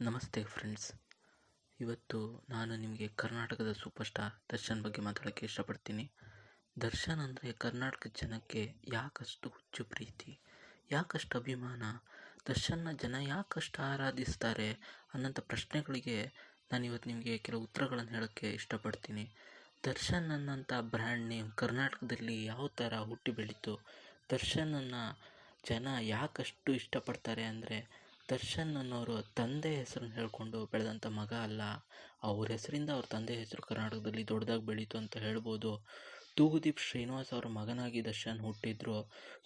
ನಮಸ್ತೆ ಫ್ರೆಂಡ್ಸ್. ಇವತ್ತು ನಾನು ನಿಮಗೆ ಕರ್ನಾಟಕದ ಸೂಪರ್ ಸ್ಟಾರ್ ದರ್ಶನ್ ಬಗ್ಗೆ ಮಾತಾಡೋಕ್ಕೆ ಇಷ್ಟಪಡ್ತೀನಿ. ದರ್ಶನ್ ಅಂದರೆ ಕರ್ನಾಟಕದ ಜನಕ್ಕೆ ಯಾಕಷ್ಟು ಹುಚ್ಚು ಪ್ರೀತಿ, ಯಾಕಷ್ಟು ಅಭಿಮಾನ ದರ್ಶನ್ನ ಜನ ಯಾಕಷ್ಟು ಆರಾಧಿಸ್ತಾರೆ ಅನ್ನೋಂಥ ಪ್ರಶ್ನೆಗಳಿಗೆ ನಾನು ಇವತ್ತು ನಿಮಗೆ ಕೆಲವು ಉತ್ತರಗಳನ್ನು ಹೇಳೋಕ್ಕೆ ಇಷ್ಟಪಡ್ತೀನಿ. ದರ್ಶನ್ ಅನ್ನೋಂಥ ಬ್ರ್ಯಾಂಡ್ ನೇಮ್ ಕರ್ನಾಟಕದಲ್ಲಿ ಯಾವ ಥರ ಹುಟ್ಟಿ ಬೆಳೀತು ದರ್ಶನನ್ನು ಜನ ಯಾಕಷ್ಟು ಇಷ್ಟಪಡ್ತಾರೆ ಅಂದರೆ ದರ್ಶನ್ ಅನ್ನೋರು ತಂದೆ ಹೆಸರನ್ನು ಹೇಳ್ಕೊಂಡು ಬೆಳೆದಂಥ ಮಗ ಅಲ್ಲ. ಅವ್ರ ಹೆಸರಿಂದ ಅವ್ರ ತಂದೆ ಹೆಸರು ಕರ್ನಾಟಕದಲ್ಲಿ ದೊಡ್ಡದಾಗಿ ಬೆಳೀತು ಅಂತ ಹೇಳ್ಬೋದು. ತೂಗುದೀಪ್ ಶ್ರೀನಿವಾಸ್ ಅವರ ಮಗನಾಗಿ ದರ್ಶನ್ ಹುಟ್ಟಿದ್ರು.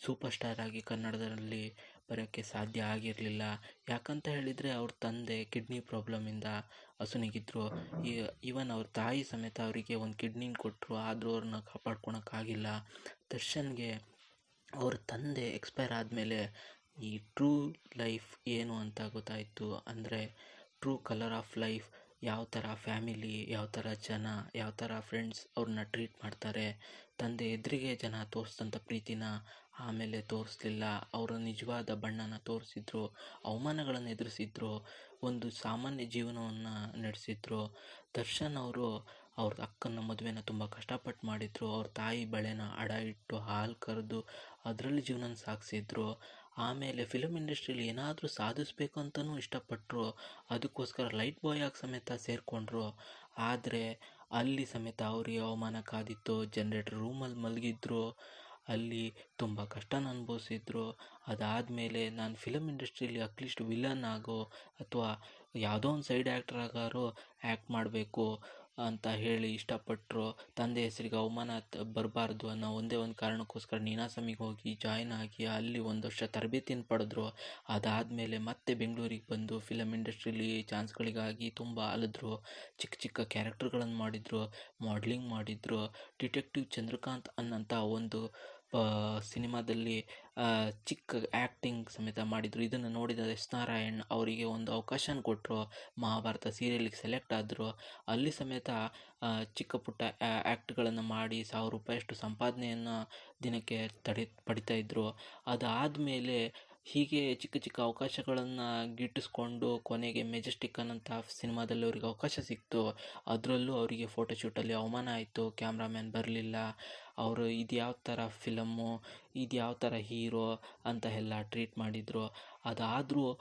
ಸೂಪರ್ ಸ್ಟಾರ್ ಆಗಿ ಕನ್ನಡದಲ್ಲಿ ಬರೋಕ್ಕೆ ಸಾಧ್ಯ ಆಗಿರಲಿಲ್ಲ. ಯಾಕಂತ ಹೇಳಿದರೆ ಅವ್ರ ತಂದೆ ಕಿಡ್ನಿ ಪ್ರಾಬ್ಲಮಿಂದ ಅಸುನೀಗಿದ್ರು ಈವನ್ ಅವ್ರ ತಾಯಿ ಸಮೇತ ಅವರಿಗೆ ಒಂದು ಕಿಡ್ನಿನ ಕೊಟ್ಟರು ಆದರೂ ಅವ್ರನ್ನ ಕಾಪಾಡ್ಕೊಳಕ್ಕಾಗಿಲ್ಲ ದರ್ಶನ್ಗೆ ಅವ್ರ ತಂದೆ ಎಕ್ಸ್ಪೈರ್ ಆದಮೇಲೆ ಈ ಟ್ರೂ ಲೈಫ್ ಏನು ಅಂತ ಗೊತ್ತಾಯಿತು ಅಂದರೆ ಟ್ರೂ ಕಲರ್ ಆಫ್ ಲೈಫ್ ಯಾವ ಥರ ಫ್ಯಾಮಿಲಿ ಯಾವ ಥರ ಜನ, ಯಾವ ಥರ ಫ್ರೆಂಡ್ಸ್ ಅವ್ರನ್ನ ಟ್ರೀಟ್ ಮಾಡ್ತಾರೆ, ತಂದೆ ಎದುರಿಗೆ ಜನ ತೋರಿಸಿದಂಥ ಪ್ರೀತಿನ ಆಮೇಲೆ ತೋರಿಸ್ಲಿಲ್ಲ, ಅವರ ನಿಜವಾದ ಬಣ್ಣನ ತೋರಿಸಿದ್ರು, ಅವಮಾನಗಳನ್ನು ಎದುರಿಸಿದ್ರು, ಒಂದು ಸಾಮಾನ್ಯ ಜೀವನವನ್ನು ನಡೆಸಿದ್ರು. ದರ್ಶನ್ ಅವರು ಅವ್ರ ಅಕ್ಕನ ಮದುವೆನ ತುಂಬ ಕಷ್ಟಪಟ್ಟು ಮಾಡಿದರು. ಅವ್ರ ತಾಯಿ ಬಳೆನ ಅಡ ಇಟ್ಟು ಹಾಲು ಕರೆದು ಅದರಲ್ಲಿ ಜೀವನ ಸಾಗಿಸಿದ್ರು. ಆಮೇಲೆ ಫಿಲಮ್ ಇಂಡಸ್ಟ್ರಿಯಲ್ಲಿ ಏನಾದರೂ ಸಾಧಿಸ್ಬೇಕು ಅಂತಲೂ ಇಷ್ಟಪಟ್ಟರು ಅದಕ್ಕೋಸ್ಕರ ಲೈಟ್ ಬಾಯ್ ಆಗಿ ಸಮೇತ ಸೇರಿಕೊಂಡ್ರು. ಆದರೆ ಅಲ್ಲಿ ಸಮೇತ ಅವರಿಗೆ ಅವಮಾನ ಕಾದಿತ್ತು. ಜನ್ರೇಟರ್ ರೂಮಲ್ಲಿ ಮಲಗಿದ್ರು. ಅಲ್ಲಿ ತುಂಬ ಕಷ್ಟನ ಅನುಭವಿಸಿದ್ರು. ಅದಾದಮೇಲೆ ನಾನು ಫಿಲಮ್ ಇಂಡಸ್ಟ್ರಿಯಲ್ಲಿ ಅಟ್ಲೀಸ್ಟ್ ವಿಲನ್ ಆಗೋ ಅಥವಾ ಯಾವುದೋ ಒಂದು ಸೈಡ್ ಆ್ಯಕ್ಟರ್ ಆಗಾರೋ ಆ್ಯಕ್ಟ್ ಮಾಡಬೇಕು. ಅಂತ ಹೇಳಿ ಇಷ್ಟಪಟ್ಟರು ತಂದೆ ಹೆಸರಿಗೆ ಅವಮಾನ ಬರಬಾರ್ದು ಅನ್ನೋ ಒಂದೇ ಒಂದು ಕಾರಣಕ್ಕೋಸ್ಕರ ನೀನಾಸಮಿಗೆ ಹೋಗಿ ಜಾಯ್ನ್ ಆಗಿ ಅಲ್ಲಿ ಒಂದು ವರ್ಷ ತರಬೇತಿನ ಪಡೆದ್ರು. ಅದಾದಮೇಲೆ ಮತ್ತೆ ಬೆಂಗಳೂರಿಗೆ ಬಂದು ಫಿಲಮ್ ಇಂಡಸ್ಟ್ರೀಲಿ ಚಾನ್ಸ್ಗಳಿಗಾಗಿ ತುಂಬ ಅಲಿದ್ರು. ಚಿಕ್ಕ ಚಿಕ್ಕ ಕ್ಯಾರೆಕ್ಟರ್ಗಳನ್ನು ಮಾಡಿದರು ಮಾಡ್ಲಿಂಗ್ ಮಾಡಿದರು. ಡಿಟೆಕ್ಟಿವ್ ಚಂದ್ರಕಾಂತ್ ಅನ್ನೋಂಥ ಒಂದು ಸಿನಿಮಾದಲ್ಲಿ ಚಿಕ್ಕ ಆ್ಯಕ್ಟಿಂಗ್ ಸಮೇತ ಮಾಡಿದರು. ಇದನ್ನು ನೋಡಿದ ಎಸ್ ನಾರಾಯಣ್ ಅವರಿಗೆ ಒಂದು ಅವಕಾಶನ ಕೊಟ್ಟರು ಮಹಾಭಾರತ ಸೀರಿಯಲಿಗೆ ಸೆಲೆಕ್ಟ್ ಆದರು. ಅಲ್ಲಿ ಸಮೇತ ಚಿಕ್ಕ ಪುಟ್ಟ ಆ್ಯಕ್ಟ್ಗಳನ್ನು ಮಾಡಿ ಸಾವಿರ ರೂಪಾಯಿಯಷ್ಟು ಸಂಪಾದನೆಯನ್ನು ದಿನಕ್ಕೆ ತಡೆ ಅದಾದ ಮೇಲೆ ಹೀಗೆ ಚಿಕ್ಕ ಚಿಕ್ಕ ಅವಕಾಶಗಳನ್ನು ಗಿಟ್ಟಿಸ್ಕೊಂಡು ಕೊನೆಗೆ ಮೆಜೆಸ್ಟಿಕ್ ಅನ್ನೋಂಥ ಸಿನಿಮಾದಲ್ಲಿ ಅವರಿಗೆ ಅವಕಾಶ ಸಿಕ್ತು. ಅದರಲ್ಲೂ ಅವರಿಗೆ ಫೋಟೋಶೂಟಲ್ಲಿ ಅವಮಾನ ಆಯಿತು. ಕ್ಯಾಮ್ರಾಮ್ಯಾನ್ ಬರಲಿಲ್ಲ. ಅವರು ಇದು ಯಾವ ಥರ ಫಿಲಮ್ಮು ಇದು ಯಾವ ಥರ ಹೀರೋ ಅಂತ ಎಲ್ಲ ಟ್ರೀಟ್ ಮಾಡಿದರು. ಅದಾದರೂ,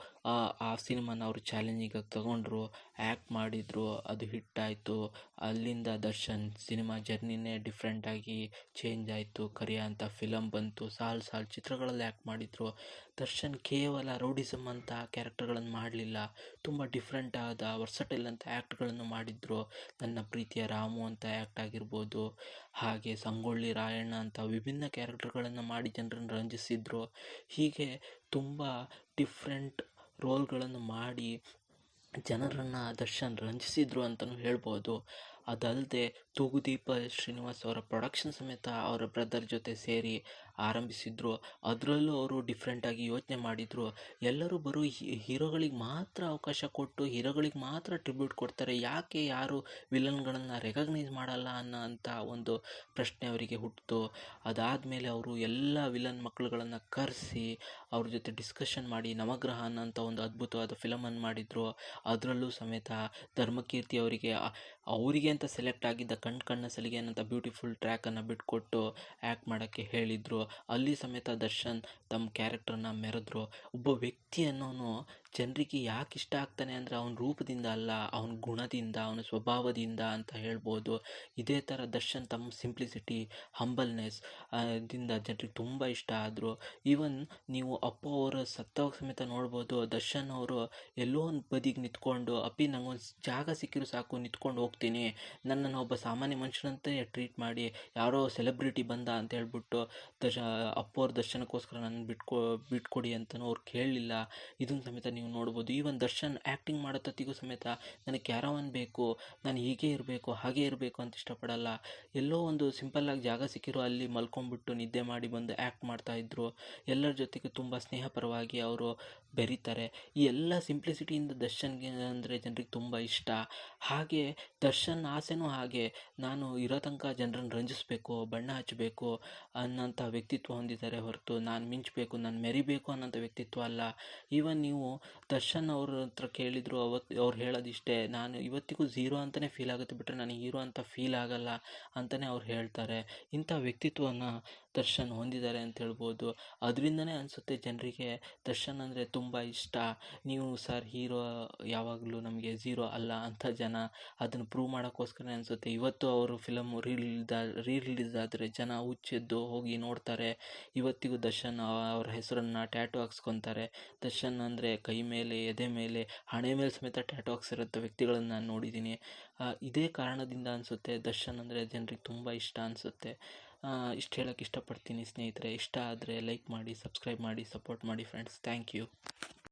ಆ ಸಿನಿಮಾನ ಅವರು ಚಾಲೆಂಜಿಂಗಾಗಿ ತಗೊಂಡ್ರು, ಆ್ಯಕ್ಟ್ ಮಾಡಿದರು, ಅದು ಹಿಟ್ಟಾಯಿತು ಅಲ್ಲಿಂದ ದರ್ಶನ್ ಸಿನಿಮಾ ಜರ್ನಿನೇ ಡಿಫ್ರೆಂಟಾಗಿ ಚೇಂಜ್ ಆಯಿತು. ಕರಿಯ ಅಂತ ಫಿಲಮ್ ಬಂತು. ಸಾಲು ಸಾಲು ಚಿತ್ರಗಳಲ್ಲಿ ಆ್ಯಕ್ಟ್ ಮಾಡಿದರು. ದರ್ಶನ್ ಕೇವಲ ರೌಡಿಸಮ್ ಅಂತ ಕ್ಯಾರೆಕ್ಟರ್ಗಳನ್ನು ಮಾಡಲಿಲ್ಲ. ತುಂಬ ಡಿಫ್ರೆಂಟ್ ಆದ ವರ್ಸಟೈಲ್ ಅಂತ ಆ್ಯಕ್ಟ್ಗಳನ್ನು ಮಾಡಿದರು. ನನ್ನ ಪ್ರೀತಿಯ ರಾಮು ಅಂತ ಆ್ಯಕ್ಟ್ ಆಗಿರ್ಬೋದು. ಹಾಗೆ ಸಂಗೊಳ್ಳಿ ರಾಯಣ್ಣ ಅಂತ ವಿಭಿನ್ನ ಕ್ಯಾರೆಕ್ಟರ್ಗಳನ್ನು ಮಾಡಿ ಜನರನ್ನು ರಂಜಿಸಿದ್ರು. ಹೀಗೆ ತುಂಬ ಡಿಫ್ರೆಂಟ್ ರೋಲ್ಗಳನ್ನು ಮಾಡಿ ಜನರನ್ನು ದರ್ಶನ್ ರಂಜಿಸಿದ್ರು ಅಂತಲೂ ಹೇಳ್ಬೋದು. ಅದಲ್ಲದೆ ತೂಗುದೀಪ ಶ್ರೀನಿವಾಸ್ ಅವರ ಪ್ರೊಡಕ್ಷನ್ ಸಮೇತ ಅವರ ಬ್ರದರ್ ಜೊತೆ ಸೇರಿ ಆರಂಭಿಸಿದ್ರು. ಅದರಲ್ಲೂ ಅವರು ಡಿಫ್ರೆಂಟಾಗಿ ಯೋಚನೆ ಮಾಡಿದರು. ಎಲ್ಲರೂ ಬರೋ ಹೀರೋಗಳಿಗೆ ಮಾತ್ರ ಅವಕಾಶ ಕೊಟ್ಟು, ಹೀರೋಗಳಿಗೆ ಮಾತ್ರ ಟ್ರಿಬ್ಯೂಟ್ ಕೊಡ್ತಾರೆ. ಯಾಕೆ ಯಾರು ವಿಲನ್ಗಳನ್ನು ರೆಕಗ್ನೈಸ್ ಮಾಡಲ್ಲ ಅನ್ನೋ ಅಂಥ ಒಂದು ಪ್ರಶ್ನೆ ಅವರಿಗೆ ಹುಟ್ಟಿತು. ಅದಾದಮೇಲೆ ಅವರು ಎಲ್ಲ ವಿಲನ್ ಮಕ್ಕಳುಗಳನ್ನು ಕರೆಸಿ, ಅವ್ರ ಜೊತೆ ಡಿಸ್ಕಷನ್ ಮಾಡಿ, ನವಗ್ರಹ ಅನ್ನೋಂಥ ಒಂದು ಅದ್ಭುತವಾದ ಫಿಲಮನ್ನು ಮಾಡಿದರು. ಅದರಲ್ಲೂ ಸಮೇತ ಧರ್ಮಕೀರ್ತಿ ಅವರಿಗೆ ಅವರಿಗೆ ಅಂತ ಸೆಲೆಕ್ಟ್ ಆಗಿದ್ದ ಕಣ್ ಕಣ್ಣ ಸಲಿಗೆ ಅನ್ನೋಂಥ ಬ್ಯೂಟಿಫುಲ್ ಟ್ರ್ಯಾಕನ್ನು ಬಿಟ್ಕೊಟ್ಟು ಆ್ಯಕ್ಟ್ ಮಾಡೋಕ್ಕೆ ಹೇಳಿದರು. ಅಲ್ಲಿ ಸಮೇತ ದರ್ಶನ್ ತಮ್ಮ ಕ್ಯಾರೆಕ್ಟರ್ನ ಮೆರೆದ್ರು. ಒಬ್ಬ ವ್ಯಕ್ತಿ ಅನ್ನೋನು ಜನರಿಗೆ ಯಾಕೆ ಇಷ್ಟ ಆಗ್ತಾನೆ ಅಂದರೆ ಅವನ ರೂಪದಿಂದ ಅಲ್ಲ, ಅವನ ಗುಣದಿಂದ, ಅವನ ಸ್ವಭಾವದಿಂದ ಅಂತ ಹೇಳ್ಬೋದು. ಇದೇ ಥರ ದರ್ಶನ್ ತಮ್ಮ ಸಿಂಪ್ಲಿಸಿಟಿ ಹಂಬಲ್ನೆಸ್ ದಿಂದ ಜನರಿಗೆ ತುಂಬ ಇಷ್ಟ ಆದರು. ಈವನ್ ನೀವು ಅಪ್ಪ ಅವರ ಸತ್ತ ಸಮೇತ ನೋಡ್ಬೋದು, ದರ್ಶನ್ ಅವರು ಎಲ್ಲೋ ಒಂದು ಬದಿಗೆ ನಿಂತ್ಕೊಂಡು, ಅಪ್ಪಿ, ನಂಗೊಂದು ಜಾಗ ಸಿಕ್ಕಿದ್ರು ಸಾಕು, ನಿಂತ್ಕೊಂಡು ಹೋಗ್ತೀನಿ. ನನ್ನನ್ನು ಒಬ್ಬ ಸಾಮಾನ್ಯ ಮನುಷ್ಯನಂತೆ ಟ್ರೀಟ್ ಮಾಡಿ, ಯಾರೋ ಸೆಲೆಬ್ರಿಟಿ ಬಂದ ಅಂತ ಹೇಳ್ಬಿಟ್ಟು ದಶ, ಅಪ್ಪ ಅವ್ರ ದರ್ಶನಕ್ಕೋಸ್ಕರ ನನ್ನ ಬಿಟ್ಕೊ, ಬಿಟ್ಕೊಡಿ ಅಂತಲೂ ಅವ್ರು ಕೇಳಲಿಲ್ಲ ಇದನ್ನು ಸಮೇತ ನೀವು ನೋಡ್ಬೋದು. ಈವನ್ ದರ್ಶನ್ ಆ್ಯಕ್ಟಿಂಗ್ ಮಾಡೋತ್ತಿಗೂ ಸಮೇತ ನನಗೆ ಕ್ಯಾರವನ್ ಬೇಕು, ನಾನು ಹೀಗೆ ಇರಬೇಕು, ಹಾಗೆ ಇರಬೇಕು ಅಂತ ಇಷ್ಟಪಡಲ್ಲ. ಎಲ್ಲೋ ಒಂದು ಸಿಂಪಲ್ಲಾಗಿ ಜಾಗ ಸಿಕ್ಕಿರೋ ಅಲ್ಲಿ ಮಲ್ಕೊಂಡ್ಬಿಟ್ಟು ನಿದ್ದೆ ಮಾಡಿ ಬಂದು ಆ್ಯಕ್ಟ್ ಮಾಡ್ತಾಯಿದ್ರು ಎಲ್ಲರ ಜೊತೆಗೆ ತುಂಬ ಸ್ನೇಹಪರವಾಗಿ ಅವರು ಬೆರೀತಾರೆ. ಈ ಎಲ್ಲ ಸಿಂಪ್ಲಿಸಿಟಿಯಿಂದ ದರ್ಶನ್ಗೆ ಅಂದರೆ ಜನರಿಗೆ ತುಂಬ ಇಷ್ಟ. ಹಾಗೆ ದರ್ಶನ್ ಆಸೆನೂ ಹಾಗೆ. ನಾನು ಇರೋ ತನಕ ಜನರನ್ನು ರಂಜಿಸಬೇಕು, ಬಣ್ಣ ಹಚ್ಚಬೇಕು ಅನ್ನೋಂಥ ವ್ಯಕ್ತಿತ್ವ ಹೊಂದಿದ್ದಾರೆ ಹೊರತು ನಾನು ಮಿಂಚಬೇಕು, ನಾನು ಮೆರಿಬೇಕು ಅನ್ನೋಂಥ ವ್ಯಕ್ತಿತ್ವ ಅಲ್ಲ. ಈವನ್ ನೀವು ದರ್ಶನ್ ಅವ್ರ ಹತ್ರ ಕೇಳಿದರು ಅವತ್ತು ಅವ್ರು ಹೇಳೋದಿಷ್ಟೇ ನಾನು ಇವತ್ತಿಗೂ ಝೀರೋ ಅಂತಲೇ ಫೀಲ್ ಆಗುತ್ತೆ ಬಿಟ್ಟರೆ ನನಗೆ ಹೀರೋ ಅಂತ ಫೀಲ್ ಆಗಲ್ಲ ಅಂತಲೇ ಅವ್ರು ಹೇಳ್ತಾರೆ. ಇಂಥ ವ್ಯಕ್ತಿತ್ವವನ್ನು ದರ್ಶನ್ ಹೊಂದಿದ್ದಾರೆ ಅಂತ ಹೇಳ್ಬೋದು. ಅದರಿಂದನೇ ಅನಿಸುತ್ತೆ ಜನರಿಗೆ ದರ್ಶನ್ ಅಂದರೆ ತುಂಬ ಇಷ್ಟ. ನೀವು ಸರ್ ಹೀರೋ ಯಾವಾಗಲೂ ನಮಗೆ ಝೀರೋ ಅಲ್ಲ ಅಂತ ಜನ ಅದನ್ನು ಪ್ರೂವ್ ಮಾಡೋಕ್ಕೋಸ್ಕರನೇ ಅನಿಸುತ್ತೆ. ಇವತ್ತು ಅವರು ಫಿಲಮ್ ರಿಲೀಸ್ ರೀ ರಿಲೀಸ್ ಆದರೆ ಜನ ಹುಚ್ಚೆದ್ದು ಹೋಗಿ ನೋಡ್ತಾರೆ. ಇವತ್ತಿಗೂ ದರ್ಶನ್ ಅವರ ಹೆಸರನ್ನು ಟ್ಯಾಟು ಹಾಕ್ಸ್ಕೊತಾರೆ. ದರ್ಶನ್ ಅಂದರೆ ಕೈ ಮೇಲೆ, ಎದೆ ಮೇಲೆ, ಹಣೆ ಮೇಲೆ ಸಮೇತ ಟ್ಯಾಟು ಹಾಕ್ಸಿರೋಂಥ ವ್ಯಕ್ತಿಗಳನ್ನು ನಾನು ನೋಡಿದ್ದೀನಿ ಇದೇ ಕಾರಣದಿಂದ ಅನಿಸುತ್ತೆ ದರ್ಶನ್ ಅಂದರೆ ಜನರಿಗೆ ತುಂಬ ಇಷ್ಟ ಅನಿಸುತ್ತೆ. ಇಷ್ಟು ಹೇಳೋಕ್ಕೆ ಇಷ್ಟಪಡ್ತೀನಿ ಸ್ನೇಹಿತರೆ. ಇಷ್ಟ ಆದರೆ ಲೈಕ್ ಮಾಡಿ ಸಬ್ಸ್ಕ್ರೈಬ್ ಮಾಡಿ ಸಪೋರ್ಟ್ ಮಾಡಿ ಫ್ರೆಂಡ್ಸ್ ಥ್ಯಾಂಕ್ ಯು